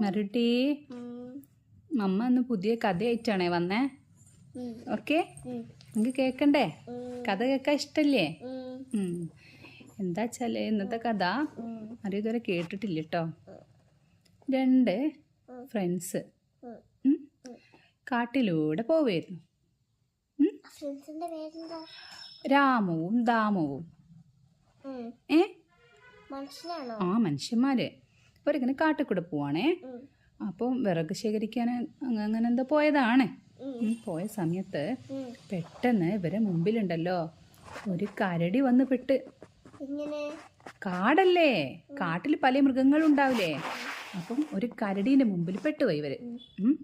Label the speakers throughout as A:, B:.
A: മരുട്ടി. മമ്മ ഇന്ന് പുതിയ കഥയായിട്ടാണേ വന്നേ. ഓക്കെ? നിങ്ങൾക്ക് കേക്കണ്ടേ? കഥ കേൾക്കാൻ ഇഷ്ടല്ലേ? ഉം. എന്താ വെച്ചാൽ ഇന്നത്തെ കഥ ആരും ഇതുവരെ കേട്ടിട്ടില്ല കേട്ടോ രണ്ട് ഫ്രണ്ട്സ്. കാട്ടിലൂടെ പോവായിരുന്നു. രാമവും ദാമവും. ഏ? ആ മനുഷ്യന്മാര്. അവരിങ്ങനെ കാട്ടിൽ കൂടെ പോവാണേ. അപ്പം വിറക് ശേഖരിക്കാൻ അങ്ങനെ എന്തോ പോയതാണ്. പോയ സമയത്ത്. പെട്ടെന്ന് ഇവരെ മുമ്പിലുണ്ടല്ലോ. ഒരു കരടി വന്ന് പെട്ട്. കാടല്ലേ? കാട്ടിൽ പല മൃഗങ്ങളും ഉണ്ടാവില്ലേ? അപ്പം ഒരു കരടീന്റെ മുമ്പിൽ പെട്ടുപോയി ഇവർ. ഉം.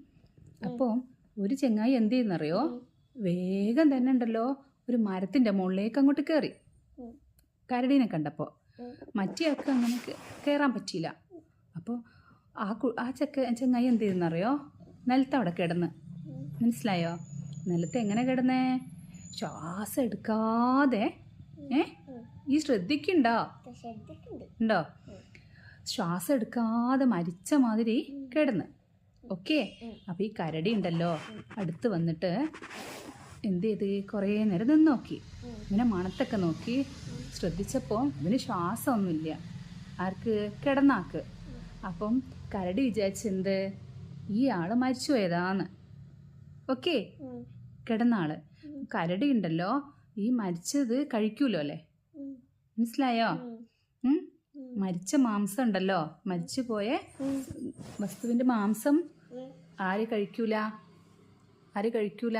A: അപ്പം ഒരു ചെങ്ങായി എന്ത് ചെയ്യുന്നറിയോ വേഗം തന്നെ ഉണ്ടല്ലോ ഒരു മരത്തിന്റെ മുകളിലേക്ക് അങ്ങോട്ട് കയറി കരടീനെ കണ്ടപ്പോൾ. മറ്റേ ആൾക്ക് അങ്ങനെ കയറാൻ പറ്റിയില്ല. അപ്പോൾ ആ ആ ചെക്ക ചെങ്ങായി എന്ത് ചെയ്യുന്നറിയോ നിലത്ത് അവിടെ കിടന്ന്. മനസ്സിലായോ? നിലത്ത് എങ്ങനെ കിടന്നേ? ശ്വാസം എടുക്കാതെ ഏ? ഈ ശ്രദ്ധിക്കണ്ടോ? ഉണ്ടോ? ശ്വാസം എടുക്കാതെ മരിച്ച മാതിരി കിടന്ന്. ഓക്കെ? അപ്പൊ ഈ കരടി ഉണ്ടല്ലോ അടുത്ത് വന്നിട്ട് എന്ത് ചെയ്ത് കുറേ നേരം നിന്ന് നോക്കി. ഇങ്ങനെ മണത്തൊക്കെ നോക്കി. ശ്രദ്ധിച്ചപ്പോൾ ഇതിന് ശ്വാസമൊന്നുമില്ല. ആർക്ക്? കിടന്നാക്ക്. അപ്പം കരടി വിചാരിച്ചെന്ത്? ഈ ആൾ മരിച്ചു പോയതാന്ന്. ഓക്കെ?
B: കിടന്നാൾ.
A: കിടന്ന കരടി ഉണ്ടല്ലോ ഈ മരിച്ചത് കഴിക്കൂലോ അല്ലേ? മനസ്സിലായോ? മരിച്ച മാംസം ഉണ്ടല്ലോ മരിച്ചു പോയ വസ്തുവിന്റെ മാംസം ആര് കഴിക്കൂല? ആര് കഴിക്കൂല?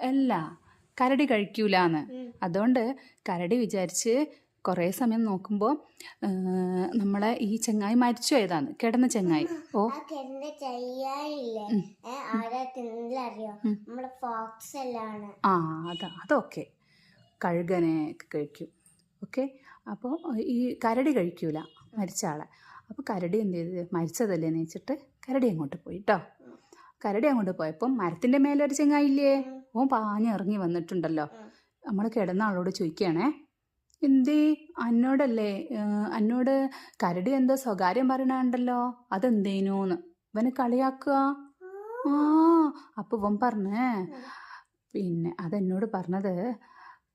A: അല്ല കരടി കഴിക്കൂലാന്ന്. അതുകൊണ്ട് കരടി വിചാരിച്ച് കുറേ സമയം നോക്കുമ്പോൾ നമ്മളെ ഈ ചെങ്ങായി മരിച്ചു ഏതാണ് കിടന്ന ചെങ്ങായി. ഓ.
B: ആ
A: അതാ അതൊക്കെ. കഴുകനെ കഴിക്കും. ഓക്കെ? അപ്പോൾ ഈ കരടി കഴിക്കൂല മരിച്ച ആളെ. അപ്പോൾ കരടി എന്ത് ചെയ്ത്? മരിച്ചതല്ലേ എന്ന് വെച്ചിട്ട് കരടി അങ്ങോട്ട് പോയി കേട്ടോ കരടി അങ്ങോട്ട് പോയപ്പം മരത്തിന്റെ മേലെ ഒരു ചെങ്ങായില്ലേ ഓൻ പാഞ്ഞിറങ്ങി വന്നിട്ടുണ്ടല്ലോ. നമ്മൾ കിടന്ന ആളോട് ചോദിക്കുകയാണേ എന്തേ? അന്നോടല്ലേ അന്നോട് കരടി എന്തോ സ്വകാര്യം പറയണുണ്ടല്ലോ. അതെന്തേനൂന്ന്? ഇവന് കളിയാക്കുക? ആ അപ്പൊ ഇവൻ പറഞ്ഞേ പിന്നെ അതെന്നോട് പറഞ്ഞത്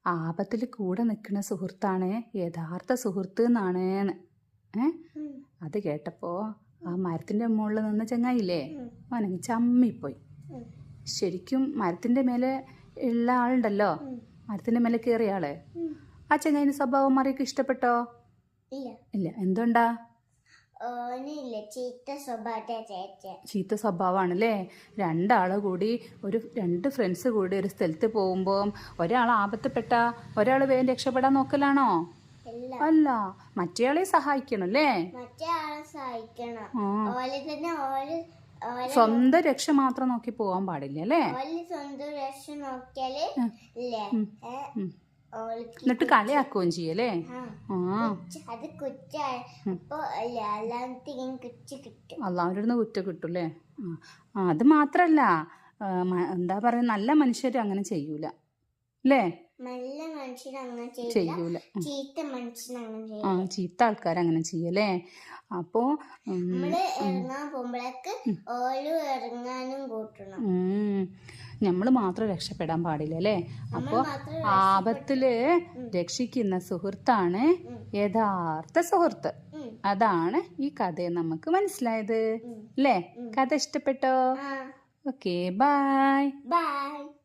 A: ആപത്തിൽ കൂടെ നിൽക്കുന്ന സുഹൃത്താണ് യഥാർത്ഥ സുഹൃത്ത് എന്നാണ് ഏ? അത് കേട്ടപ്പോൾ ആ മരത്തിന്റെ മുകളിൽ നിന്ന് ചങ്ങായില്ലേ അവനങ്ങ് ചമ്മിപ്പോയി. ശരിക്കും മരത്തിന്റെ മേലെ ഉള്ള ആളുണ്ടല്ലോ? മരത്തിന്റെ മേലെ കയറിയ ആൾ? ആ ചങ്ങായിന് സ്വഭാവം മറിയൊക്കെ ഇഷ്ടപ്പെട്ടോ?
B: ഇല്ല. എന്തുണ്ടാ ചീത്ത
A: രണ്ടാൾ സ്വഭാവമാണല്ലേ? രണ്ടാൾ കൂടി ഒരു രണ്ട് ഫ്രണ്ട്സ് കൂടി ഒരു സ്ഥലത്ത് പോകുമ്പോൾ ഒരാൾ ആപത്തപ്പെട്ട ഒരാൾ വേഗം രക്ഷപ്പെടാൻ നോക്കലാണോ? അല്ല. മറ്റേയാളെ സഹായിക്കണം അല്ലേ? സ്വന്തം രക്ഷ മാത്രം നോക്കി പോകാൻ പാടില്ല അല്ലേ?
B: സ്വന്തം രക്ഷ നോക്കിയാൽ
A: എന്നിട്ട് കളിയാക്കുകയും ചെയ്യല്ലേ?
B: കുറ്റ- അത് കുറ്റ അല്ല കിട്ടും
A: അല്ലേ അത് മാത്രല്ല എന്താ പറയുക നല്ല മനുഷ്യർ അങ്ങനെ ചെയ്യൂല. അല്ലേ?
B: നല്ല മനുഷ്യൻ അങ്ങനെ ചെയ്യില്ല.
A: ചെയ്യൂല.
B: ചീത്ത മനുഷ്യൻ അങ്ങനെ
A: ആ ചീത്ത ആൾക്കാർ അങ്ങനെ ചെയ്യല്ലേ അപ്പോ
B: നമ്മൾ ഇറങ്ങാൻ പോകുമ്പോഴേക്ക് ഓലും ഇറങ്ങാനും കൂട്ടണം.
A: നമ്മൾ മാത്രം രക്ഷപ്പെടാൻ പാടില്ല അല്ലേ?
B: അപ്പോ
A: ആപത്തിൽ രക്ഷിക്കുന്ന സുഹൃത്താണ് യഥാർത്ഥ സുഹൃത്ത്. അതാണ് ഈ കഥ നമുക്ക് മനസ്സിലായത്. അല്ലേ? കഥ ഇഷ്ടപ്പെട്ടോ? Okay bye
B: bye.